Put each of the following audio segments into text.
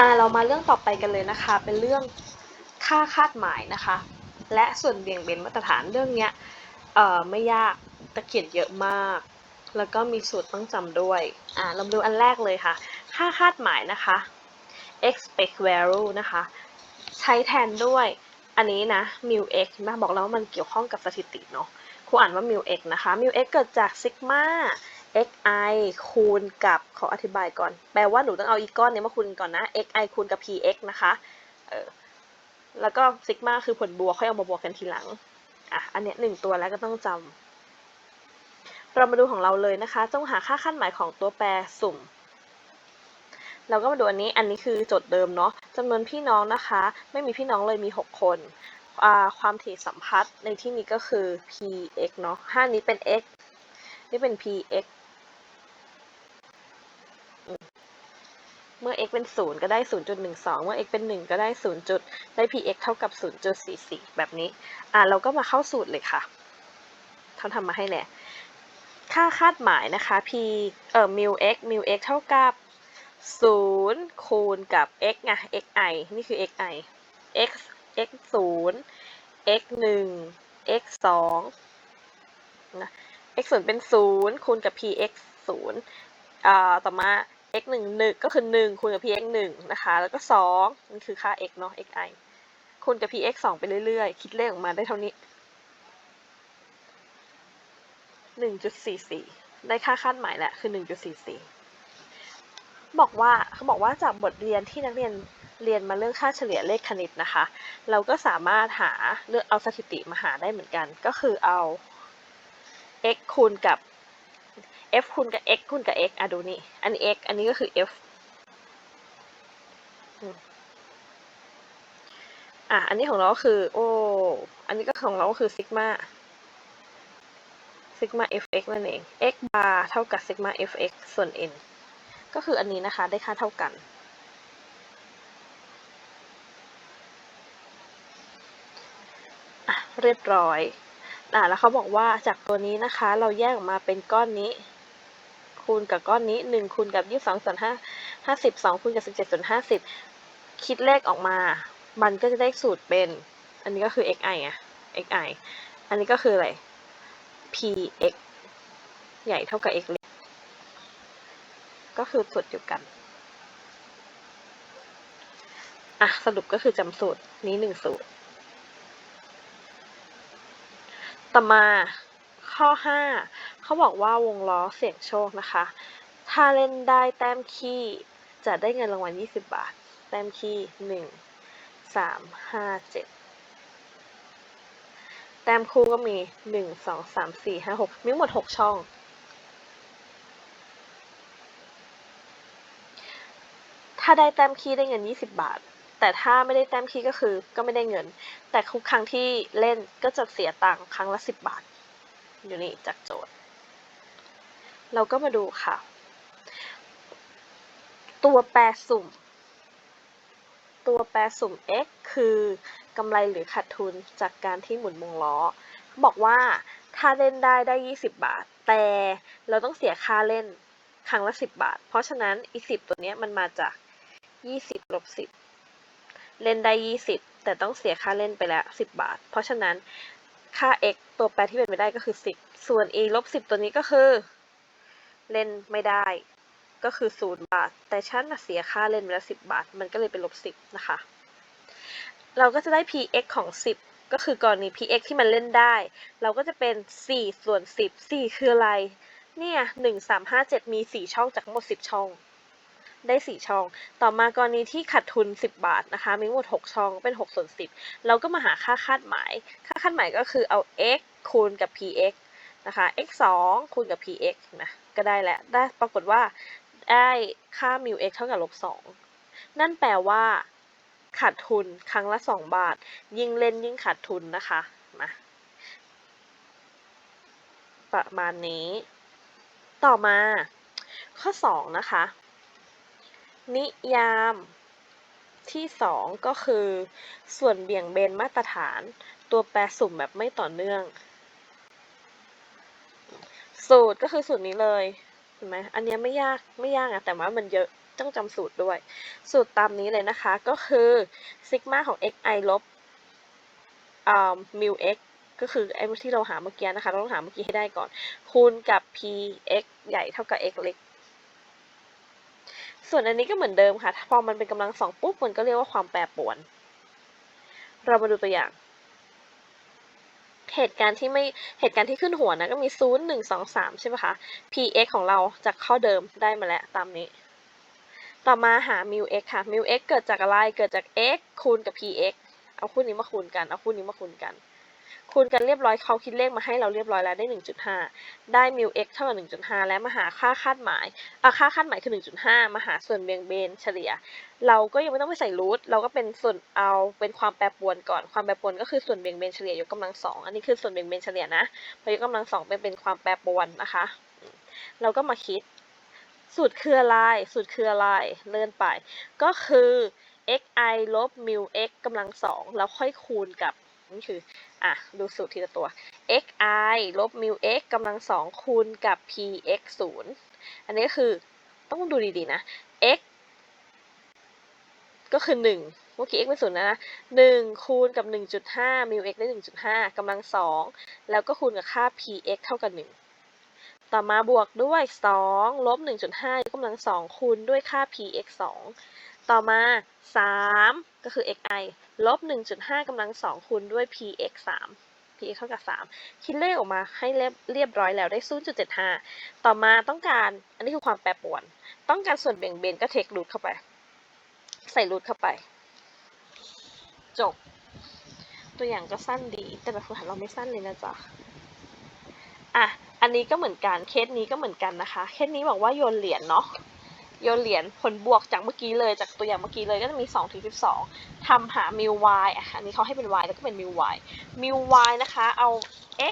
อ่าเรามาเรื่องต่อไปกันเลยนะคะ เป็นเรื่องค่าคาดหมายนะคะ และส่วนเบี่ยงเบนมาตรฐานเรื่องเนี้ยเอ่อไม่ยากแตะเขียนเยอะมาก แล้วก็มีสูตรต้องจำด้วยอ่าเรามาดูอันแรกเลยค่ะ ค่าคาดหมายนะคะ expect value นะคะ ใช้แทนด้วยอันนี้นะ mu x นะบอกแล้วว่ามันเกี่ยวข้องกับสถิติเนาะครูอ่านว่า mu x นะคะ mu x เกิดจาก sigma xi คูณกับขออธิบายก่อน แปลว่าหนูต้องเอาอีกก้อนนี้มาคูณก่อนนะ xi คูณกับ px นะคะเออแล้วก็ซิกมาคือผลบวกค่อยเอามาบวกกันทีหลังอะอันเนี้ยหนึ่งตัวแล้วก็ต้องจำเรามาดูของเราเลยนะคะต้องหาค่าคาดหมายของตัวแปรสุ่ม เราก็มาดูอันนี้อันนี้คือโจทย์เดิมเนาะจำนวนพี่น้องนะคะ ไม่มีพี่น้องเลยมี 6 คนความถี่สัมพัทธ์ในที่นี้ก็คือ px เนาะห้านี้เป็น x นี่เป็น px เมื่อ x เป็น 0 ก็ได้ 0.12 เมื่อ x เป็น 1 ก็ได้ 0. จุด ได้ px เท่ากับ 0.44 แบบนี้ อ่าเราก็มาเข้าสูตรเลยค่ะเขาทำมาให้แหละค่าคาดหมายนะคะ p เอ่อ mu x mu x เท่ากับ 0 คูณกับ x ไง xi นี่คือ xi x x 0 x 1 x 2นะ x 0เป็น 0 คูณกับ px 0อ่าต่อมา x 1 1ก็คือ 1 คูณกับ px 1นะคะ แล้วก็2นี่คือค่า x เนาะ xi คูณกับ px 2 ไปเรื่อยๆ คิดเลขออกมาได้เท่านี้ 1.44 ได้ค่าคาดหมายแหละคือ 1.44 บอกว่าเขาบอกว่าจากบทเรียนที่นักเรียนเรียนมาเรื่องค่าเฉลี่ยเลขคณิตนะคะ เราก็สามารถหาเลือกเอาสถิติมาหาได้เหมือนกัน ก็คือเอา x คูณกับ f คูณกับ x คูณกับ x อะดูนี่ อันนี้ x อันนี้ก็คือ f อะ อันนี้ของเราก็คือ โอ้ อันนี้ก็ของเราก็คือซิกมาซิกมา fx นั่นเอง x bar เท่ากับซิกมา fx ส่วน n ก็คืออันนี้นะคะ ได้ค่าเท่ากัน อะ เรียบร้อยอะแล้วเขาบอกว่าจากตัวนี้นะคะ เราแยกออกมาเป็นก้อนนี้ คูณกับก้อนนี้1คูณกับ 22ส่วน5 52คูณกับ17ส่วน50 คิดเลขออกมา มันก็จะได้สูตรเป็น อันนี้ก็คือ xi อะ xi อันนี้ก็คืออะไร px ใหญ่เท่ากับ x เล็กก็คือสูตรเดียวกัน อะ สรุปก็คือจำสูตรนี้หนึ่งสูตร ต่อมา ข้อ 5 เขาบอกว่าวงล้อเสี่ยงโชคนะคะ ถ้าเล่นได้แต้มขี้จะได้เงินรางวัล 20 บาท แต้มขี้1 3 5 7 แต้มคู่ก็มี 1 2 3 4 5 6 มีหมด 6 ช่อง ถ้าได้แต้มขี้ได้เงิน 20 บาทแต่ถ้าไม่ได้แต้มขี้ก็คือก็ไม่ได้เงิน แต่ทุกครั้งที่เล่นก็จะเสียตังค์ครั้งละ 10 บาท อยู่นี่จากโจทย์ เราก็มาดูค่ะ ตัวแปรสุ่ม ตัวแปรสุ่ม x คือกำไรหรือขาดทุนจากการที่หมุนวงล้อ บอกว่าถ้าเล่นได้ได้ 20 บาท แต่เราต้องเสียค่าเล่นครั้งละ 10 บาท เพราะฉะนั้นอีก 10 ตัวนี้มันมาจาก 20ลบ10 เล่นได้ 20 แต่ต้องเสียค่าเล่นไปแล้ว 10 บาท เพราะฉะนั้น ค่า x ตัวแปรที่เป็นไปได้ก็คือ 10 ส่วน e ลบ 10 ตัวนี้ก็คือ เล่นไม่ได้ ก็คือ 0 บาท แต่ฉันเสียค่าเล่นไปแล้ว 10 บาท มันก็เลยเป็นลบ 10 นะคะ เราก็จะได้ px ของ 10 ก็คือกรณี px ที่มันเล่นได้ เราก็จะเป็น 4 ส่วน 10 4 คืออะไร เนี่ย 1 3 5 7 มี 4 ช่องจากทั้งหมด 10 ช่อง ได้ 4 ช่อง ต่อมากรณีที่ขาดทุน 10 บาทนะคะมีทั้งหมด 6 ช่องเป็น6ส่วน10 เราก็มาหาค่าคาดหมาย ค่าคาดหมายก็คือเอา x คูณกับ px นะคะ x 2คูณกับ px นะก็ได้แล้วได้ปรากฏว่าได้ค่า mu x เท่ากับลบ2นั่นแปลว่าขาดทุนครั้งละ 2 บาท ยิ่งเล่นยิ่งขาดทุนนะคะมาประมาณนี้ ต่อมาข้อ 2 นะคะ นิยามที่ 2 ก็คือ ส่วนเบี่ยงเบนมาตรฐาน ตัวแปรสุ่มแบบไม่ต่อเนื่อง สูตรก็คือสูตรนี้เลยเห็นไหมอันนี้ไม่ยากไม่ยากอะแต่ว่ามันเยอะต้องจำสูตรด้วย สูตรตามนี้เลยนะคะก็คือซิกมาของ xi ลบอ่า mu x ก็คือไอ้ที่เราหาเมื่อกี้นะคะ เราต้องหาเมื่อกี้ให้ได้ก่อน คูณกับ px ใหญ่เท่ากับ x เล็ก ส่วนอันนี้ก็เหมือนเดิมค่ะ พอมันเป็นกำลังสองปุ๊บมันก็เรียกว่าความแปรปรวน เรามาดูตัวอย่าง เหตุการณ์ที่ไม่เหตุการณ์ที่ขึ้นหัวนะก็มี 0 1 2 3 ใช่ไหมคะ px ของเราจากข้อเดิมได้มาแล้วตามนี้ ต่อมาหา mu x ค่ะ mu x เกิดจากอะไร เกิดจาก x คูณกับ px เอาคู่นี้มาคูณกัน เอาคู่นี้มาคูณกัน คูณกันเรียบร้อยเขาคิดเลขมาให้เราเรียบร้อยแล้วได้ 1.5 ได้ mu x เท่ากับ1.5 และมาหาค่าคาดหมายอะค่าคาดหมายคือ 1.5 มาหาส่วนเบี่ยงเบนเฉลี่ย เราก็ยังไม่ต้องไปใส่รูทเราก็เป็นส่วนเอาเป็นความแปรปรวนก่อนความแปรปรวนก็คือส่วนเบี่ยงเบนเฉลี่ยยกกำลังสองอันนี้คือส่วนเบี่ยงเบนเฉลี่ยนะพอยกกำลังสองเป็นเป็นความแปรปรวนนะคะ เราก็มาคิด สูตรคืออะไรสูตรคืออะไรเลื่อนไป ก็คือ xi ลบ mu x กำลังสองแล้วค่อยคูณกับนี่คือ อะดูสูตรทีละตัว xi ลบ mu x กำลังสองคูณกับ px ศูนย์อันนี้ก็คือต้องดูดีๆนะ x ก็คือหนึ่งเมื่อกี้ x เป็นศูนย์นะหนึ่งคูณกับ 1.5 mu x ได้ 1.5กำลังสองแล้วก็คูณกับค่า px เท่ากับหนึ่งต่อมาบวกด้วย 2 ลบ 1.5ยกกำลัง 2 คูณด้วยค่า px 2 ต่อมา 3 ก็คือ xi ลบ 1.5กำลัง 2 คูณด้วย px 3 px เท่ากับ 3 คิดเลขออกมาให้เรียบเรียบร้อยแล้วได้ 0.75 ต่อมาต้องการ อันนี้คือความแปรปรวน ต้องการส่วนเบี่ยงเบนก็เทครูทเข้าไป ใส่รูทเข้าไป จบ ตัวอย่างก็สั้นดี แต่แบบฝึกหัดเราไม่สั้นเลยนะจ๊ะ อะ อันนี้ก็เหมือนกัน เคสนี้ก็เหมือนกันนะคะ เคสนี้บอกว่าโยนเหรียญเนาะ โยนเหรียญผลบวกจากเมื่อกี้เลยจากตัวอย่างเมื่อกี้เลยก็จะมี2ถึง12ทำหา mu y อะอันนี้เขาให้เป็น y แล้วก็เป็น mu y mu y นะคะเอา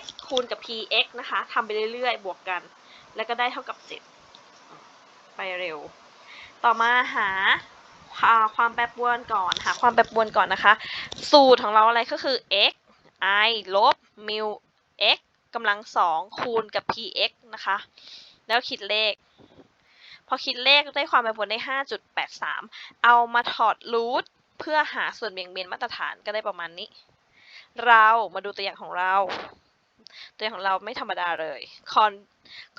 x คูณกับ px นะคะทำไปเรื่อยๆ บวกกัน แล้วก็ได้เท่ากับ7ไปเร็ว ต่อมาหาความแปรปรวนก่อนหาความแปรปรวนก่อนนะคะ สูตรของเราอะไรก็คือ x i ลบ mu x กำลังสองคูณกับ px นะคะ แล้วคิดเลข พอคิดเลขได้ความแปรปรวนได้ 5.83 เอามาถอดรูทเพื่อหาส่วนเบี่ยงเบนมาตรฐานก็ได้ประมาณนี้ เรามาดูตัวอย่างของเรา ตัวอย่างของเราไม่ธรรมดาเลยขอ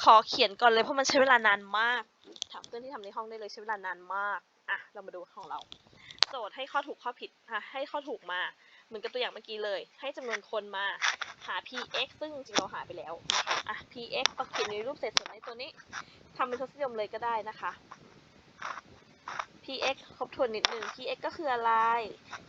ขอเขียนก่อนเลยเพราะมันใช้เวลานานมาก ถามเพื่อนที่ทำในห้องได้เลยใช้เวลานานมาก อะ เรามาดูของเรา โจทย์ให้ข้อถูกข้อผิดอะให้ข้อถูกมา เหมือนกับตัวอย่างเมื่อกี้เลย ให้จำนวนคนมา หา px ซึ่งจริงเราหาไปแล้วนะคะอะ px ประเขียนในรูปเศษส่วนในตัวนี้ทำเป็นทศนิยมเลยก็ได้นะคะ px ครบถ้วนนิดนึง px ก็คืออะไร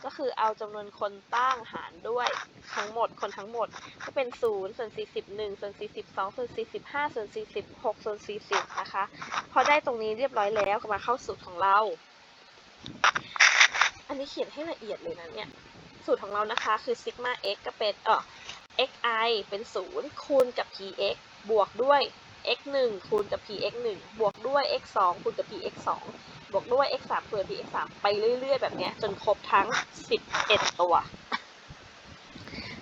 ก็คือเอาจำนวนคนตั้งหารด้วยทั้งหมดคนทั้งหมด ก็เป็น0ส่วน40 1ส่วน40 2ส่วน40 5ส่วน40 6ส่วน40 นะคะ พอได้ตรงนี้เรียบร้อยแล้วก็มาเข้าสูตรของเรา อันนี้เขียนให้ละเอียดเลยนะเนี่ย สูตรของเรานะคะคือซิกมา x ก็เป็นเออ xi เป็น 0 คูณกับ px บวกด้วย x 1คูณกับ px 1บวกด้วย x 2คูณกับ px 2บวกด้วย x 3คูณกับ px 3ไปเรื่อย ๆ แบบเนี้ยจนครบทั้ง 11 ตัว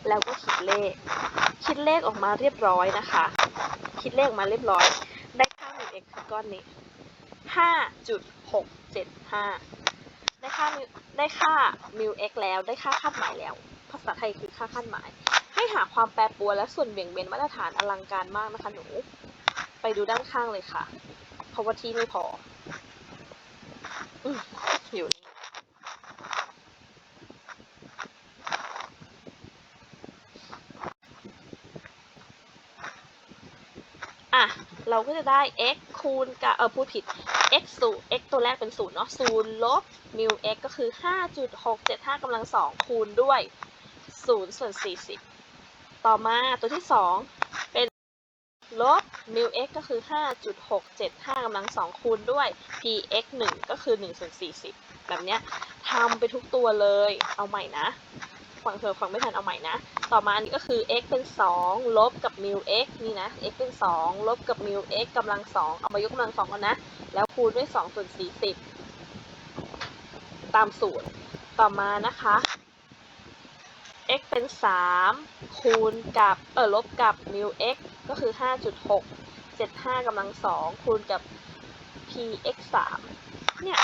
แล้วก็คิดเลข คิดเลขออกมาเรียบร้อยนะคะ คิดเลขออกมาเรียบร้อย ได้ค่า mu x คือก้อนนี้ 5.675 ได้ค่า mu ได้ค่า mu x แล้วได้ค่าคาดหมายแล้ว ภาษาไทยคือค่าคาดหมาย ให้หาความแปรปรวนและส่วนเบี่ยงเบนมาตรฐานอลังการมากนะคะหนู ไปดูด้านข้างเลยค่ะ เพราะว่าที่ไม่พออืมอยู่นี่อะ เราก็จะได้ x คูณกับเออพูดผิด x ศูนย์ x ตัวแรกเป็นศูนย์เนาะศูนย์ลบ mu x ก็คือ 5.675กำลังสองคูณด้วย0ส่วน40 ต่อมาตัวที่ 2 เป็นลบ mu x ก็คือ 5.675กำลังสองคูณด้วย px 1 ก็คือ1ส่วน40 แบบเนี้ยทำไปทุกตัวเลย เอาใหม่นะฟังเธอฟังไม่ทันเอาใหม่นะ ต่อมาอันนี้ก็คือ x เป็น 2 ลบกับ mu x นี่นะ x เป็น 2 ลบกับ mu x กำลัง 2 เอามายกกำลัง2กันนะ แล้วคูณด้วย2ส่วน40 ตามสูตร ต่อมานะคะ x เป็น 3 คูณกับ เออลบกับ mu x ก็คือ 5.6 75กำลังสองคูณกับ px 3เนี่ย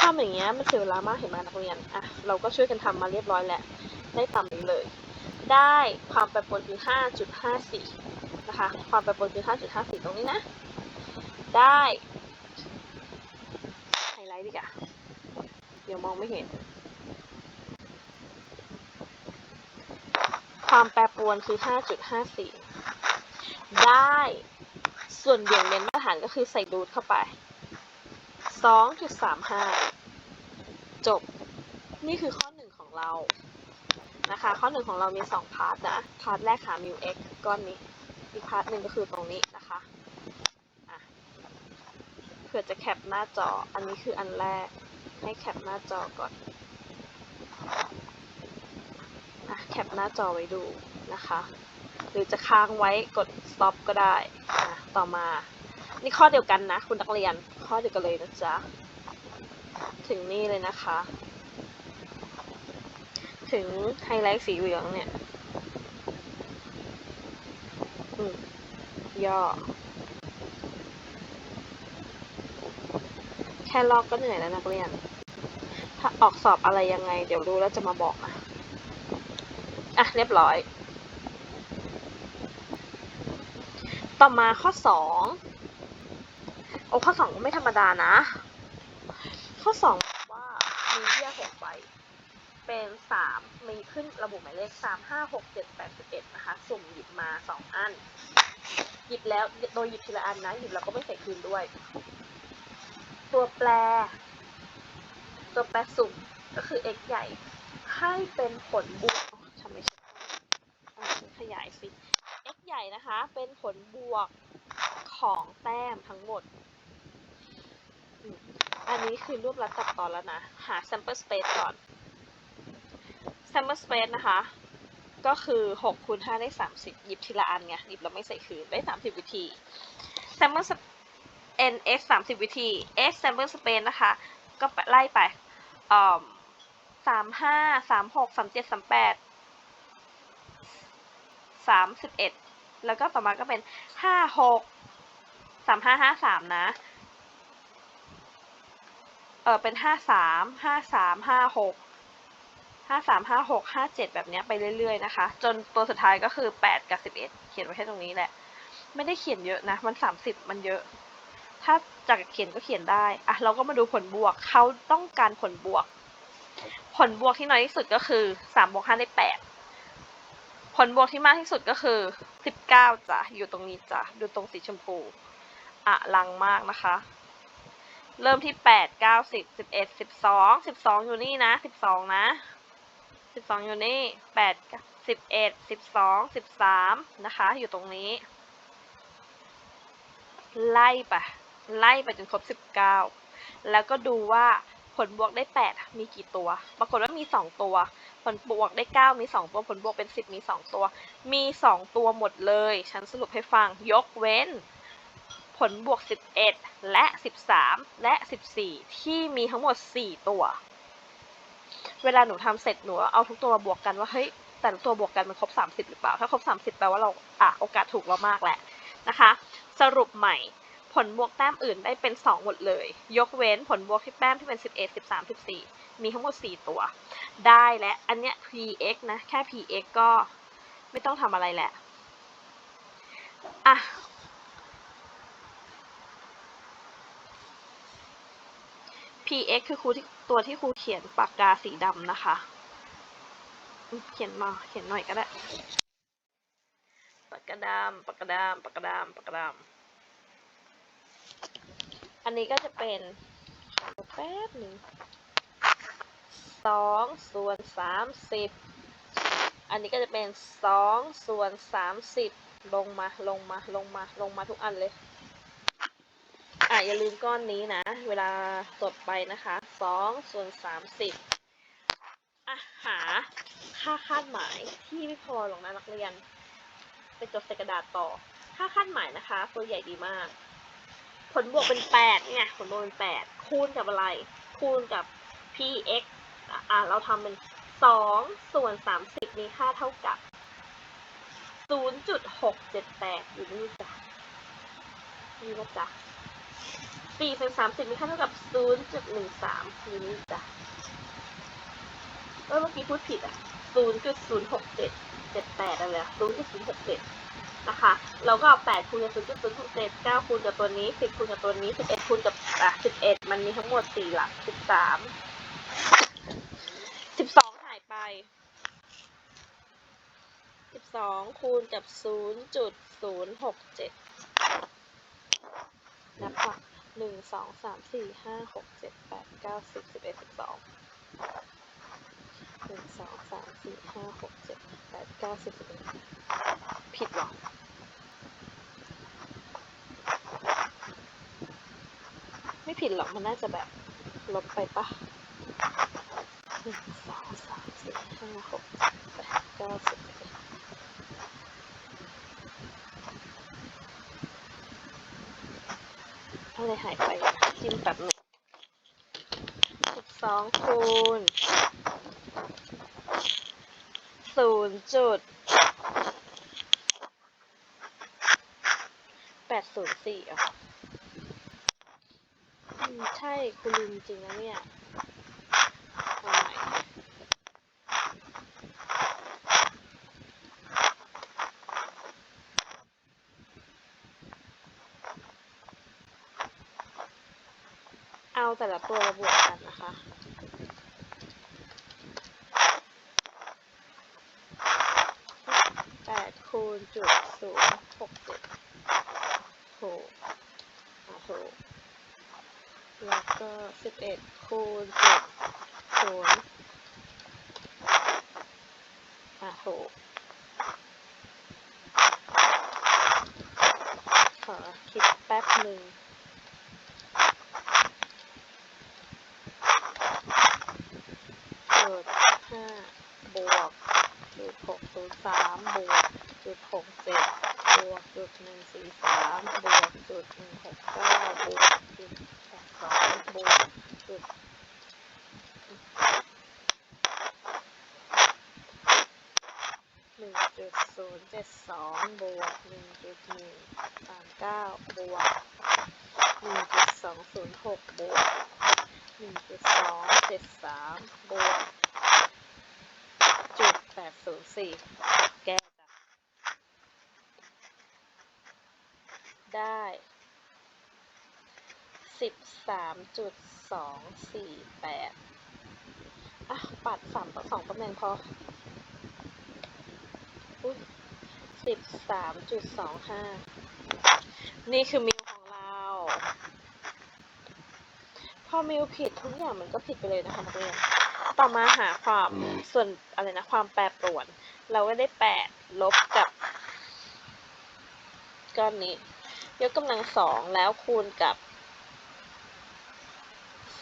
ทำอย่างเงี้ยมันเสียเวลามากเห็นไหมนักเรียน อะ เราก็ช่วยกันทำมาเรียบร้อยแล้ว ได้ตามนี้เลย ได้ความแปรปรวนคือ 5.54 นะคะ ความแปรปรวนคือ 5.54 ตรงนี้นะ ได้ไฮไลท์ดีกว่าเดี๋ยวมองไม่เห็น ความแปรปรวนคือ 5.54 ได้ ส่วนเบี่ยงเบนมาตรฐานก็คือใส่รูทเข้าไป 2.35 จบ นี่คือข้อหนึ่งของเรา นะคะ ข้อหนึ่งของเรามี 2 พาร์ทนะ พาร์ทแรกหา mu x ก้อนนี้ อีกพาร์ทหนึ่งก็คือตรงนี้นะคะอะเผื่อจะแคปหน้าจอ อันนี้คืออันแรก ให้แคปหน้าจอก่อนอะ แคปหน้าจอไว้ดูนะคะ หรือจะค้างไว้กด stop ก็ได้อะต่อมา นี่ข้อเดียวกันนะ คุณนักเรียน ข้อเดียวกันเลยนะจ๊ะ ถึงนี่เลยนะคะ ถึงไฮไลท์สีเหลืองเนี่ยอืมย่อ แค่ลอกก็เหนื่อยแล้วนักเรียน ถ้าออกสอบอะไรยังไง เดี๋ยวรู้แล้วจะมาบอกนะ อะเรียบร้อย ต่อมาข้อสองโอ้ข้อสองก็ไม่ธรรมดานะ ข้อสองบอกว่ามีเบี้ยหกใบเป็นสามมีขึ้นระบุหมายเลขสามห้าหกเจ็ดแปดสิบเอ็ดนะคะ สุ่มหยิบมาสองอัน หยิบแล้วโดยหยิบทีละอันนะ หยิบแล้วก็ไม่ใส่คืนด้วย ตัวแปร ตัวแปรสุ่มก็คือ x ใหญ่ให้เป็นผลบวก ขยายสิ x ใหญ่นะคะ เป็นผลบวกของแต้มทั้งหมด อันนี้คือรวบรัดตัดตอนแล้วนะ หา sample space ก่อน sample space นะคะ ก็คือ6คูณ5ได้ 30 หยิบทีละอันไง หยิบแล้วไม่ใส่คืน ได้ 30 วิธี sample sp- n s 30 วิธี s sample space นะคะ ก็ไล่ไปอ่อสามห้าสามหกสามเจ็ดสามแปด สามสิบเอ็ดแล้วก็ต่อมาก็เป็นห้าหกสามห้าห้าสามนะ เออเป็นห้าสามห้าสามห้าหกห้าสามห้าหกห้าเจ็ดแบบเนี้ยไปเรื่อยๆนะคะ จนตัวสุดท้ายก็คือแปดกับสิบเอ็ดเขียนไว้แค่ตรงนี้แหละ ไม่ได้เขียนเยอะนะ มันสามสิบมันเยอะ ถ้าจากเขียนก็เขียนได้อะเราก็มาดูผลบวกเขาต้องการผลบวก ผลบวกที่น้อยที่สุดก็คือสามบวกห้าได้แปด ลบวกที่มากที่สุดก็คือสิบเก้าจ้ะอยู่ตรงนี้จ้ะดูตรงสีชมพูอะลังมากนะคะ เริ่มที่แปดเก้าสิบสิบเอ็ดสิบสองสิบสองอยู่นี่นะสิบสองนะสิบสอยู่นี่แปดสิบเอ็ดสิบสองสิบสามนะคะ อยู่ตรงนี้ ไล่ไปไล่ไปจนครบ 19 แล้วก็ดูว่าผลบวกได้ 8 มีกี่ตัว ปรากฏว่ามี 2 ตัว ผลบวกได้ 9 มี 2 ตัว ผลบวกเป็น 10 มี 2 ตัว มี 2 ตัวหมดเลย ฉันสรุปให้ฟัง ยกเว้น ผลบวก 11 และ 13 และ 14 ที่มีทั้งหมด 4 ตัว เวลาหนูทำเสร็จหนูเอาทุกตัวมาบวกกันว่า เฮ้ย แต่ละตัวบวกกันมันครบ 30 หรือเปล่า ถ้าครบ 30 แปลว่าเรา อะ โอกาสถูกเรามากแหละนะคะ สรุปใหม่ผลบวกแต้มอื่นได้เป็น 2 หมดเลย ยกเว้นผลบวกที่แต้มที่เป็น 11 13 14 มีทั้งหมด 4 ตัว ได้และอันเนี้ย px นะ แค่ px ก็ไม่ต้องทำอะไรแหละ อะ px คือครูที่ตัวที่ครูเขียนปากกาสีดำนะคะ เขียนมา เขียนหน่อยก็ได้ ปากกาดำปากกาดำปากกาดำปากกาดำอันนี้ก็จะเป็นแป๊บหนึ่ง สองส่วนสามสิบอันนี้ก็จะเป็นสองส่วนสามสิบลงมาลงมาลงมาลงมาทุกอันเลย อะอย่าลืมก้อนนี้นะ เวลาจดไปนะคะสองส่วนสามสิบอะหาค่าคาดหมายที่ไม่พอหรอกนะนักเรียนไปจดใส่กระดาษต่อ ค่าคาดหมายนะคะ ตัวใหญ่ดีมาก ผลบวกเป็นแปดเนี่ยผลบวกเป็นแปดคูณกับอะไร คูณกับ px อ่าเราทำเป็น 2 ส่วน 30 มีค่าเท่ากับ 0.678 อยู่นี่จ้ะนี่นะจ๊ะ4ส่วน30 มีค่าเท่ากับ 0.13 อยู่นี่จ้ะเมื่อกี้พูดผิดอะ 0.06778อะไรอะ0.067นะคะเราก็เอา8คูณกับ0 0 6 7 9คูณกับตัวนี้ 10คูณกับตัวนี้ 11คูณกับอะ11 มันมีทั้งหมด 4 หลัก 13 สิบสองคูณกับศูนย์จุดศูนย์หกเจ็ดนับค่ะหนึ่งสองสามสี่ห้าหกเจ็ดแปดเก้าสิบสิบเอ็ดสิบสองหนึ่งสองสามสี่ห้าหกเจ็ดแปดเก้าสิบสิบเอ็ดผิดหรอไม่ผิดหรอกมันน่าจะแบบลบไปปะ หนึ่งสองสามสี่ห้าหกเจ็ดแปดเก้าสิบอะไรหายไปจิ้มแบบหนึ่งสิบสองคูณศูนย์จุดแปดศูนย์สี่อะอืมใช่คุณลืมจริงนะเนี่ยเอาใหม่ เอาแต่ละตัวระบวกกันนะคะแปดคูณจุดศูนย์หกเจ็ดหกหกแล้วก็สิบเอ็ดคูณจุดศูนย์อะถูกขอคิดแป๊บหนึ่งจุดห้าบวกจุดหก ศูนย์สามบวกจุดหกเจ็ดบวกจุดหนึ่งสี่สามบวกจุดหนึ่งหกเก้าบวกจุดแปดสองบวกจุดหนึ่งจุดศูนย์เจ็ดสองบวกหนึ่งจุดหนึ่งสามเก้าบวกหนึ่งจุดสองศูนย์หกบวกหนึ่งจุดสองเจ็ดสามบวกจุดแปดศูนย์สี่ แก้จ้ะได้สิบสามจุดสองสี่แปดอะ ปัดสามต่อสองตำแหน่งพออุ้ยสิบสามจุดสองห้านี่คือมิวของเรา พอมิวผิดทุกอย่างมันก็ผิดไปเลยนะคะนักเรียน ต่อมาหาความส่วนอะไรนะความแปรปรวน เราก็ได้แปดลบกับ ก้อนนี้ ยกกำลังสองแล้วคูณกับ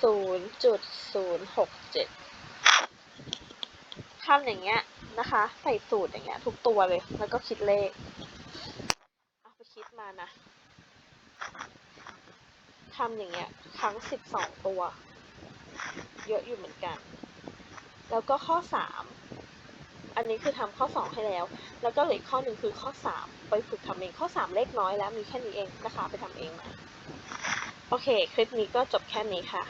0.067ทำอย่างเงี้ยนะคะ ใส่สูตรอย่างเงี้ย ทุกตัวเลย แล้วก็คิดเลข เอาไปคิดมานะทำอย่างเงี้ย ครั้ง12ตัว เยอะอยู่เหมือนกัน แล้วก็ข้อ3 อันนี้คือทำข้อ 2 ให้แล้ว แล้วก็เหลือข้อหนึ่งคือข้อ 3 ไปฝึกทำเองข้อ 3 เลขน้อยแล้วมีแค่นี้เองนะคะ ไปทำเองมาโอเค คลิปนี้ก็จบแค่นี้ค่ะ